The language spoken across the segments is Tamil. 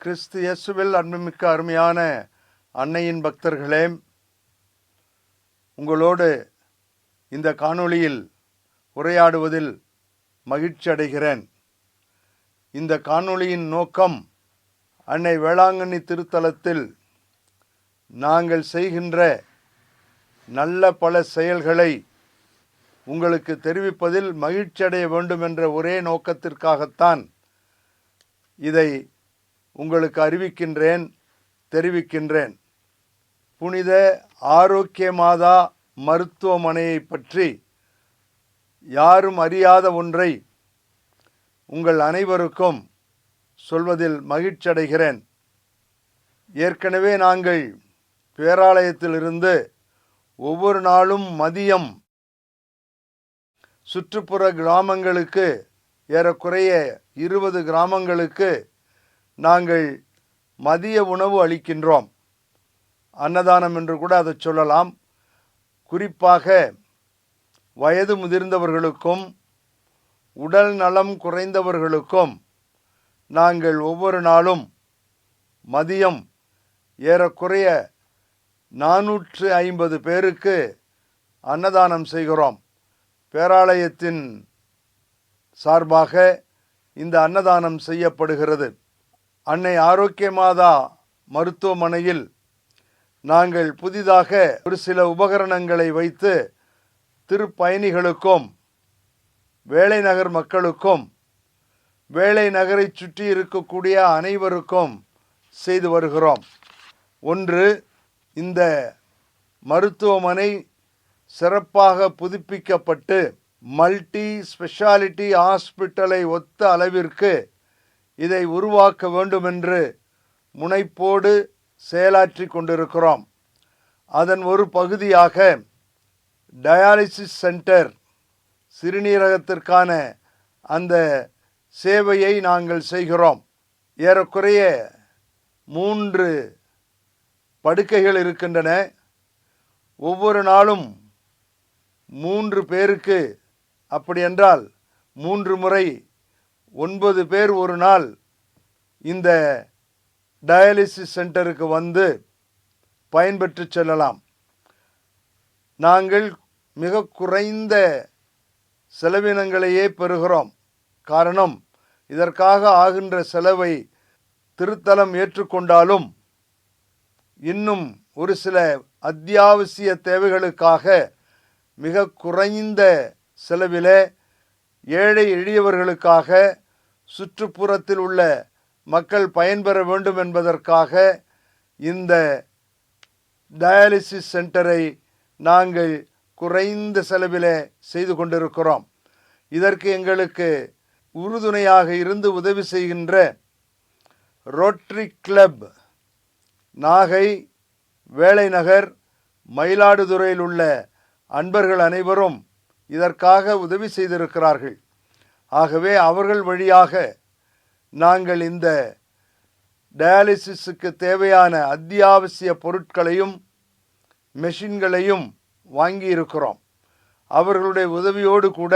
கிறிஸ்து இயேசுவில் அன்புமிக்க அருமையான அன்னையின் பக்தர்களே உங்களோடு இந்த காணொளியில் உரையாடுவதில் மகிழ்ச்சி அடைகிறேன். இந்த காணொளியின் நோக்கம் அன்னை வேளாங்கண்ணி திருத்தலத்தில் நாங்கள் செய்கின்ற நல்ல பல செயல்களை உங்களுக்கு தெரிவிப்பதில் மகிழ்ச்சி அடைய வேண்டும் என்ற ஒரே நோக்கத்திற்காகத்தான் இதை உங்களுக்கு அறிவிக்கின்றேன் தெரிவிக்கின்றேன். புனித ஆரோக்கிய மாதா மருத்துவமனையை பற்றி யாரும் அறியாத ஒன்றை உங்கள் அனைவருக்கும் சொல்வதில் மகிழ்ச்சி அடைகிறேன் ஏற்கனவே நாங்கள் பேராலயத்திலிருந்து ஒவ்வொரு நாளும் மதியம் சுற்றுப்புற கிராமங்களுக்கு ஏறக்குறைய இருபது கிராமங்களுக்கு நாங்கள் மதிய உணவு அளிக்கின்றோம். அன்னதானம் என்று கூட அதை சொல்லலாம். குறிப்பாக வயது முதிர்ந்தவர்களுக்கும் உடல் நலம் குறைந்தவர்களுக்கும் நாங்கள் ஒவ்வொரு நாளும் மதியம் ஏறக்குறைய நானூற்று ஐம்பது பேருக்கு அன்னதானம் செய்கிறோம். பேராலயத்தின் சார்பாக இந்த அன்னதானம் செய்யப்படுகிறது. அன்னை ஆரோக்கிய மாதா மருத்துவமனையில் நாங்கள் புதிதாக ஒரு சில உபகரணங்களை வைத்து திருப்பயணிகளுக்கும் வேலை நகர் மக்களுக்கும் வேலை நகரை சுற்றி இருக்கக்கூடிய அனைவருக்கும் செய்து வருகிறோம். ஒன்று இந்த மருத்துவமனை சிறப்பாக புதுப்பிக்கப்பட்டு மல்டி ஸ்பெஷாலிட்டி ஹாஸ்பிட்டலை ஒத்த அளவிற்கு இதை உருவாக்க வேண்டுமென்று முனைப்போடு செயலாற்றி கொண்டிருக்கிறோம். அதன் ஒரு பகுதியாக டயாலிசிஸ் சென்டர் சிறுநீரகத்திற்கான அந்த சேவையை நாங்கள் செய்கிறோம். ஏறக்குறைய மூன்று படுக்கைகள் இருக்கின்றன. ஒவ்வொரு நாளும் மூன்று பேருக்கு அப்படி என்றால் மூன்று முறை ஒன்பது பேர் ஒரு நாள் இந்த டயாலிசிஸ் சென்டருக்கு வந்து பயன்பெற்று செல்லலாம். நாங்கள் மிக குறைந்த செலவினங்களையே பெறுகிறோம். காரணம் இதற்காக ஆகின்ற செலவை திருத்தலம் ஏற்றுக்கொண்டாலும் இன்னும் ஒரு சில அத்தியாவசிய தேவைகளுக்காக மிக குறைந்த செலவில் ஏழை எளியவர்களுக்காக சுற்றுப்புறத்தில் உள்ள மக்கள் பயன்பெற வேண்டும் என்பதற்காக இந்த டயாலிசிஸ் சென்டரை நாங்கள் குறைந்த செலவில் செய்து கொண்டிருக்கிறோம். இதற்கு எங்களுக்கு உறுதுணையாக இருந்து உதவி செய்கின்ற ரோட்ரி கிளப் நாகை வேலைநகர் மயிலாடுதுறையில் உள்ள அன்பர்கள் அனைவரும் இதற்காக உதவி செய்திருக்கிறார்கள். ஆகவே அவர்கள் வழியாக நாங்கள் இந்த டயாலிசிஸுக்கு தேவையான அத்தியாவசிய பொருட்களையும் மெஷின்களையும் வாங்கியிருக்கிறோம். அவர்களுடைய உதவியோடு கூட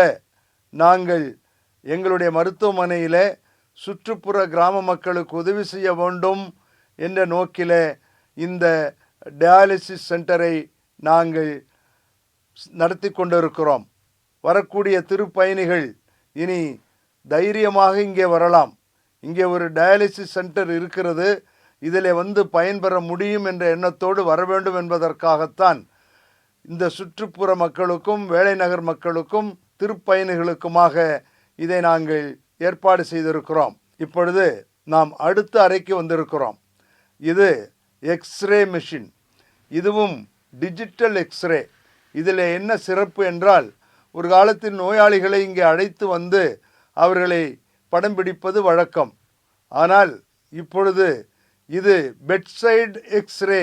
நாங்கள் எங்களுடைய மருத்துவமனையில் சுற்றுப்புற கிராம மக்களுக்கு உதவி செய்ய வேண்டும். என்ற நோக்கில் இந்த டயாலிசிஸ் சென்டரை நாங்கள் நடத்தி கொண்டிருக்கிறோம். வரக்கூடிய திருப்பயணிகள் இனி தைரியமாக இங்கே வரலாம். இங்கே ஒரு டயாலிசிஸ் சென்டர் இருக்கிறது. இதில் வந்து பயன்பெற முடியும் என்ற எண்ணத்தோடு வர வேண்டும் என்பதற்காகத்தான் இந்த சுற்றுப்புற மக்களுக்கும் வேலைநகர் மக்களுக்கும் திருப்பயணிகளுக்குமாக இதை நாங்கள் ஏற்பாடு செய்திருக்கிறோம். இப்பொழுது நாம் அடுத்த அறைக்கு வந்திருக்கிறோம். இது எக்ஸ்ரே மிஷின் இதுவும் டிஜிட்டல் எக்ஸ்ரே இதில் என்ன சிறப்பு என்றால் ஒரு காலத்தில் நோயாளிகளை இங்கே அழைத்து வந்து அவர்களை படம் பிடிப்பது வழக்கம். ஆனால் இப்பொழுது இது bedside x ray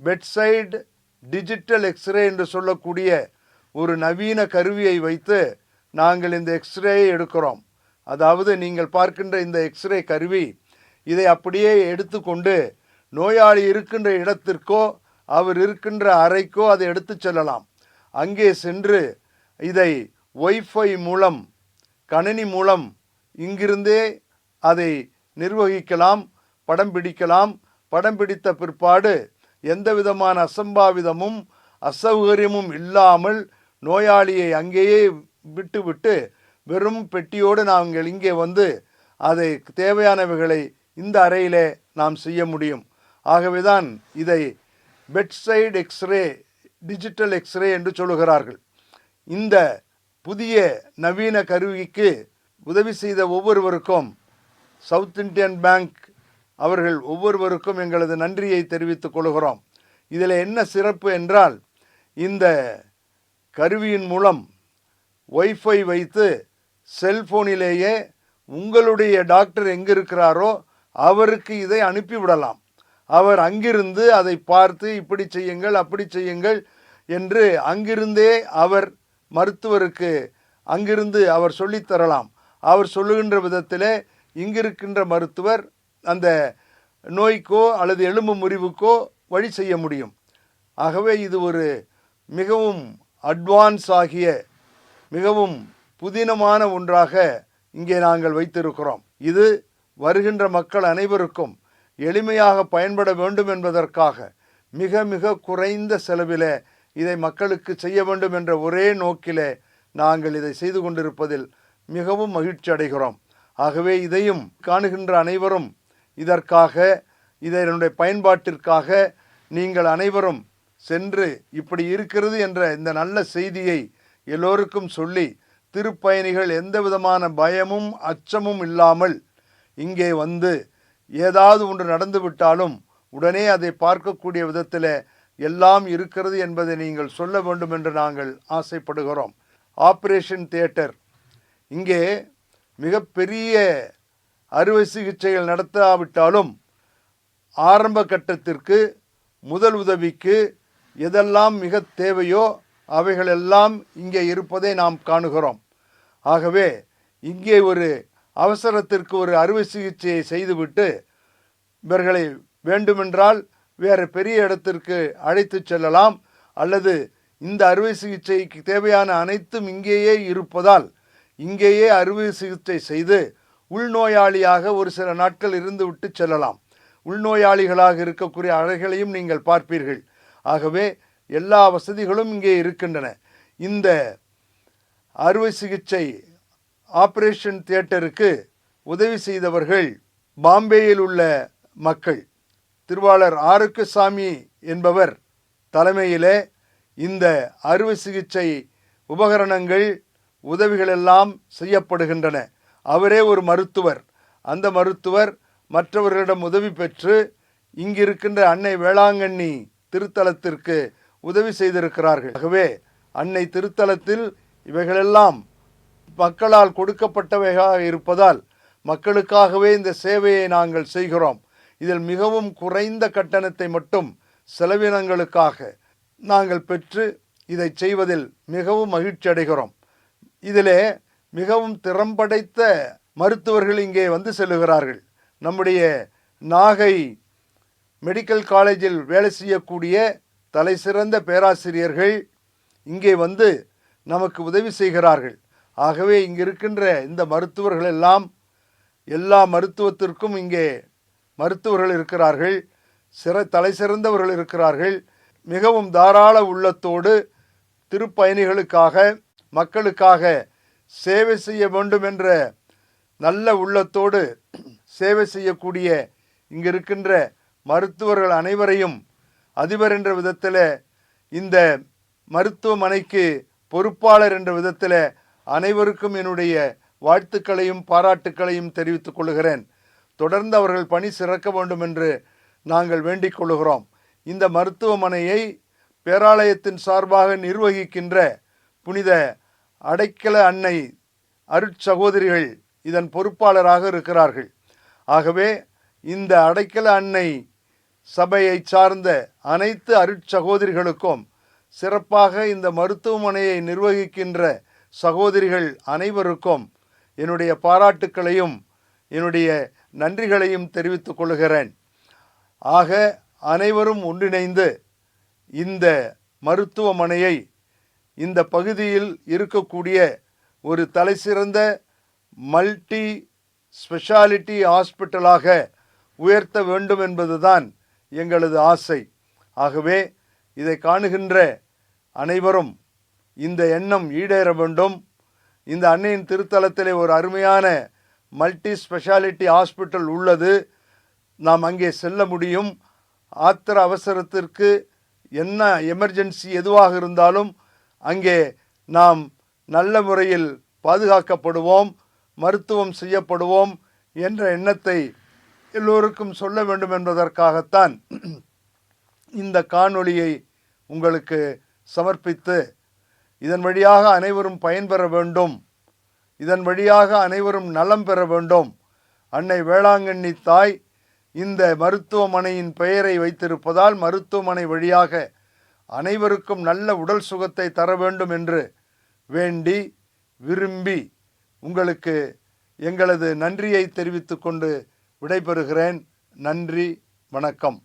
bedside digital x ray என்று சொல்லக்கூடிய ஒரு நவீன கருவியை வைத்து நாங்கள் இந்த எக்ஸ்ரேயை எடுக்கிறோம். அதாவது நீங்கள் பார்க்கின்ற இந்த எக்ஸ்ரே கருவி இதை அப்படியே எடுத்துக்கொண்டு நோயாளி இருக்கின்ற இடத்திற்கோ அவர் இருக்கின்ற அறைக்கோ அதை எடுத்துச் செல்லலாம். அங்கே சென்று இதை ஒய்ஃபை மூலம் கணினி மூலம் இங்கிருந்தே அதை நிர்வகிக்கலாம் படம் பிடிக்கலாம். படம் பிடித்த பிற்பாடு எந்த விதமான அசம்பாவிதமும் அசௌகரியமும் இல்லாமல் நோயாளியை அங்கேயே விட்டுவிட்டு வெறும் பெட்டியோடு நாங்கள் இங்கே வந்து அதை தேவையானவைகளை இந்த அறையிலே நாம் செய்ய முடியும். ஆகவேதான் இதை பெட்சைடு எக்ஸ்ரே டிஜிட்டல் எக்ஸ்ரே என்று சொல்லுகிறார்கள். இந்த புதிய நவீன கருவிக்கு உதவி செய்த ஒவ்வொருவருக்கும் சவுத் இந்தியன் பேங்க் அவர்கள் ஒவ்வொருவருக்கும் எங்களது நன்றியை தெரிவித்துக் கொள்கிறோம். இதில் என்ன சிறப்பு என்றால் இந்த கருவியின் மூலம் ஒய்ஃபை வைத்து செல்போனிலேயே உங்களுடைய டாக்டர் எங்கே இருக்கிறாரோ அவருக்கு இதை அனுப்பிவிடலாம். அவர் அங்கிருந்து அதை பார்த்து இப்படி செய்யுங்கள் அப்படி செய்யுங்கள் என்று அங்கிருந்தே அவர் மருத்துவருக்கு அங்கிருந்து அவர் சொல்லித்தரலாம் அவர் சொல்லுகின்ற விதத்திலே இங்கிருக்கின்ற மருத்துவர் அந்த நோய்க்கோ அல்லது எலும்பு முறிவுக்கோ வழி செய்ய முடியும். ஆகவே இது ஒரு மிகவும் அட்வான்ஸ் ஆகிய மிகவும் புதினமான ஒன்றாக இங்கே நாங்கள் வைத்திருக்கிறோம். இது வருகின்ற மக்கள் அனைவருக்கும் எளிமையாக பயன்பட வேண்டும் என்பதற்காக மிக மிக குறைந்த செலவிலே இதை மக்களுக்கு செய்ய வேண்டும் என்ற ஒரே நோக்கிலே நாங்கள் இதை செய்து கொண்டிருப்பதில் மிகவும் மகிழ்ச்சி அடைகிறோம். ஆகவே இதையும் காணுகின்ற அனைவரும் இதற்காக இதனுடைய பயன்பாட்டிற்காக நீங்கள் அனைவரும் சென்று இப்படி இருக்கிறது என்ற இந்த நல்ல செய்தியை எல்லோருக்கும் சொல்லி திருப்பயணிகள் எந்த விதமான பயமும் அச்சமும் இல்லாமல் இங்கே வந்து ஏதாவது ஒன்று நடந்து விட்டாலும் உடனே அதை பார்க்கக்கூடிய விதத்தில் எல்லாம் இருக்கிறது என்பதை நீங்கள் சொல்ல வேண்டும் என்று நாங்கள் ஆசைப்படுகிறோம். Operation theatre. இங்கே மிகப்பெரிய அறுவை சிகிச்சைகள் நடத்தாவிட்டாலும் ஆரம்ப கட்டத்திற்கு முதல் உதவிக்கு எதெல்லாம் மிக தேவையோ அவைகளெல்லாம் இங்கே இருப்பதை நாம் காணுகிறோம். ஆகவே இங்கே ஒரு அவசரத்திற்கு ஒரு அறுவை சிகிச்சையை செய்துவிட்டு இவர்களை வேண்டுமென்றால் வேறு பெரிய இடத்திற்கு அழைத்து செல்லலாம். அல்லது இந்த அறுவை சிகிச்சைக்கு தேவையான அனைத்தும் இங்கேயே இருப்பதால் இங்கேயே அறுவை சிகிச்சை செய்து உள்நோயாளியாக ஒரு சில நாட்கள் இருந்துவிட்டு செல்லலாம். உள்நோயாளிகளாக இருக்கக்கூடிய அறைகளையும் நீங்கள் பார்ப்பீர்கள். ஆகவே எல்லா வசதிகளும் இங்கே இருக்கின்றன. இந்த அறுவை சிகிச்சை ஆபரேஷன் தியேட்டருக்கு உதவி செய்தவர்கள் பாம்பேயில் உள்ள மக்கள். திருவாளர் ஆரோக்கியசாமி என்பவர் தலைமையிலே இந்த அறுவை சிகிச்சை உபகரணங்கள் உதவிகளெல்லாம் செய்யப்படுகின்றன. அவரே ஒரு மருத்துவர். அந்த மருத்துவர் மற்றவர்களிடம் உதவி பெற்று இங்கிருக்கின்ற அன்னை வேளாங்கண்ணி திருத்தலத்திற்கு உதவி செய்திருக்கிறார்கள். ஆகவே அன்னை திருத்தலத்தில் இவைகளெல்லாம் மக்களால் கொடுக்கப்பட்டவையாக இருப்பதால் மக்களுக்காகவே இந்த சேவையை நாங்கள் செய்கிறோம். இதில் மிகவும் குறைந்த கட்டணத்தை மட்டும் செலவினங்களுக்காக நாங்கள் பெற்று இதை செய்வதில் மிகவும் மகிழ்ச்சி அடைகிறோம். இதிலே மிகவும் திறம்படைத்த மருத்துவர்கள் இங்கே வந்து செல்லுகிறார்கள். நம்முடைய நாகை மெடிக்கல் காலேஜில் வேலை செய்யக்கூடிய தலைசிறந்த பேராசிரியர்கள் இங்கே வந்து நமக்கு உதவி செய்கிறார்கள். ஆகவே இங்கே இருக்கின்ற இந்த மருத்துவர்கள் எல்லாம் எல்லா மருத்துவத்திற்கும் இங்கே மருத்துவர்கள் இருக்கிறார்கள் சிற தலை சிறந்தவர்கள் இருக்கிறார்கள். மிகவும் தாராள உள்ளத்தோடு திருப்பயணிகளுக்காக மக்களுக்காக சேவை செய்ய வேண்டும் என்ற நல்ல உள்ளத்தோடு சேவை செய்யக்கூடிய இங்கு இருக்கின்ற மருத்துவர்கள் அனைவரையும் அதிபர் என்ற விதத்தில் இந்த மருத்துவமனைக்கு பொறுப்பாளர் என்ற விதத்தில் அனைவருக்கும் என்னுடைய வாழ்த்துக்களையும் பாராட்டுக்களையும் தெரிவித்துக் கொள்கிறேன். தொடர்ந்து அவர்கள் பணி சிறக்க வேண்டும் என்று நாங்கள் வேண்டிக் கொள்கிறோம் இந்த மருத்துவமனையை பேராலயத்தின் சார்பாக நிர்வகிக்கின்ற புனித அடைக்கல அன்னை அருட்சகோதரிகள் இதன் பொறுப்பாளராக இருக்கிறார்கள். ஆகவே இந்த அடைக்கல அன்னை சபையை சார்ந்த அனைத்து அருட்சகோதரிகளுக்கும் சிறப்பாக இந்த மருத்துவமனையை நிர்வகிக்கின்ற சகோதரிகள் அனைவருக்கும் என்னுடைய பாராட்டுக்களையும் என்னுடைய நன்றிகளையும் தெரிவித்துக் கொள்கிறேன். ஆக அனைவரும் ஒன்றிணைந்து இந்த மருத்துவமனையை இந்த பகுதியில் இருக்கக்கூடிய ஒரு தலைசிறந்த மல்டி ஸ்பெஷாலிட்டி ஹாஸ்பிட்டலாக உயர்த்த வேண்டும் என்பதுதான் எங்களது ஆசை. ஆகவே இதை காணுகின்ற அனைவரும் இந்த எண்ணம் ஈடேற வேண்டும். இந்த அன்னையின் திருத்தலத்திலே ஒரு அருமையான மல்டி ஸ்பெஷாலிட்டி ஹாஸ்பிட்டல் உள்ளது. நாம் அங்கே செல்ல முடியும். ஆத்திர அவசரத்திற்கு என்ன எமர்ஜென்சி எதுவாக இருந்தாலும் அங்கே நாம் நல்ல முறையில் பாதுகாக்கப்படுவோம் மருத்துவம் செய்யப்படுவோம் என்ற எண்ணத்தை எல்லோருக்கும் சொல்ல வேண்டும் என்பதற்காகத்தான் இந்த காணொளியை உங்களுக்கு சமர்ப்பித்து இதன் வழியாக அனைவரும் பயன்பெற வேண்டும். இதன் வழியாக அனைவரும் நலம் பெற வேண்டும். அன்னை வேளாங்கண்ணி தாய் இந்த மருத்துவமனையின் பெயரை வைத்திருப்பதால் மருத்துவமனை வழியாக அனைவருக்கும் நல்ல உடல் சுகத்தை தர வேண்டும் என்று வேண்டி விரும்பி உங்களுக்கு எங்களது நன்றியை தெரிவித்துக்கொண்டு விடைபெறுகிறேன். நன்றி வணக்கம்.